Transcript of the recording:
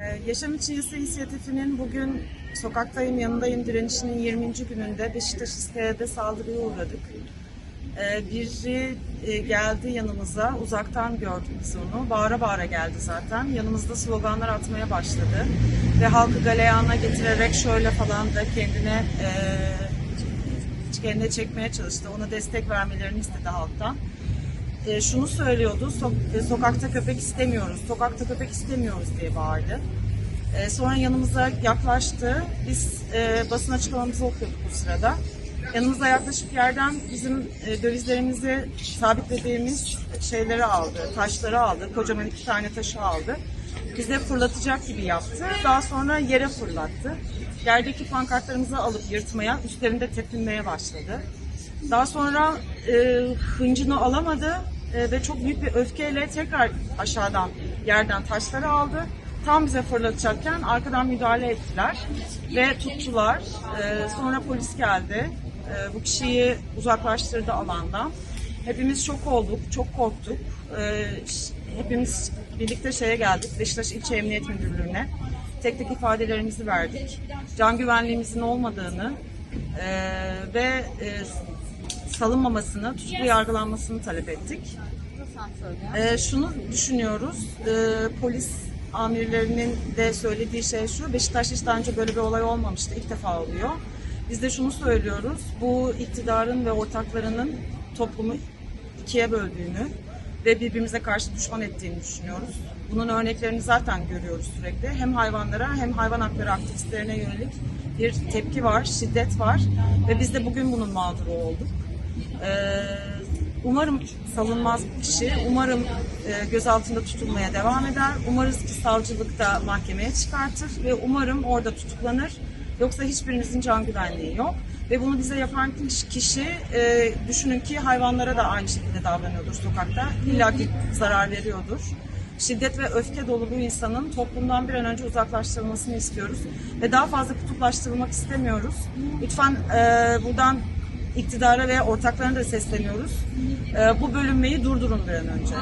Ee, Yaşam İçin Yasa İnisiyatifi'nin bugün Sokaktayım Yanındayım direnişinin 20. gününde Beşiktaş İskele'de saldırıya uğradık. Ee, Biri e, geldi yanımıza, uzaktan gördük biz onu. Bağıra bağıra geldi zaten. Yanımızda sloganlar atmaya başladı. Ve halkı galeyana getirerek şöyle falan da kendine e, kendine çekmeye çalıştı. Ona destek vermelerini istedi halktan. E, şunu söylüyordu, "So- e, sokakta köpek istemiyoruz, sokakta köpek istemiyoruz diye bağırdı. E, sonra yanımıza yaklaştı. Biz e, basın açıklamamızı okuyorduk bu sırada. Yanımıza yaklaşıp yerden bizim e, dövizlerimizi sabitlediğimiz şeyleri aldı, taşları aldı. Kocaman iki tane taşı aldı. Bize fırlatacak gibi yaptı. Daha sonra yere fırlattı. Yerdeki pankartlarımızı alıp yırtmaya, üstlerinde tepinmeye başladı. Daha sonra e, hıncını alamadı e, ve çok büyük bir öfkeyle tekrar aşağıdan yerden taşları aldı. Tam bize fırlatacakken arkadan müdahale ettiler ve tuttular. E, sonra polis geldi. E, bu kişiyi uzaklaştırdı alandan. Hepimiz şok olduk, çok korktuk. Hepimiz birlikte şeye geldik, Beşiktaş İlçe Emniyet Müdürlüğü'ne. Tek tek ifadelerimizi verdik. Can güvenliğimizin olmadığını ve salınmamasını, tutuklu yargılanmasını talep ettik. Ee, şunu düşünüyoruz, ee, polis amirlerinin de söylediği şey şu, Beşiktaş'ta hiç daha önce böyle bir olay olmamıştı, ilk defa oluyor. Biz de şunu söylüyoruz, bu iktidarın ve ortaklarının toplumu ikiye böldüğünü ve birbirimize karşı düşman ettiğini düşünüyoruz. Bunun örneklerini zaten görüyoruz sürekli. Hem hayvanlara hem hayvan hakları aktivistlerine yönelik bir tepki var, şiddet var ve biz de bugün bunun mağduru olduk. Ee, umarım salınmaz bu kişi. Umarım e, gözaltında tutulmaya devam eder. Umarız ki savcılıkta mahkemeye çıkartır ve umarım orada tutuklanır. Yoksa hiçbirimizin can güvenliği yok. Ve bunu bize yapan kişi e, düşünün ki hayvanlara da aynı şekilde davranıyordur sokakta. İlla ki zarar veriyordur. Şiddet ve öfke dolu bu insanın toplumdan bir an önce uzaklaştırılmasını istiyoruz. Ve daha fazla kutuplaştırılmak istemiyoruz. Lütfen e, buradan iktidara ve ortaklarına da sesleniyoruz. E, bu bölünmeyi durdurun bir an önce.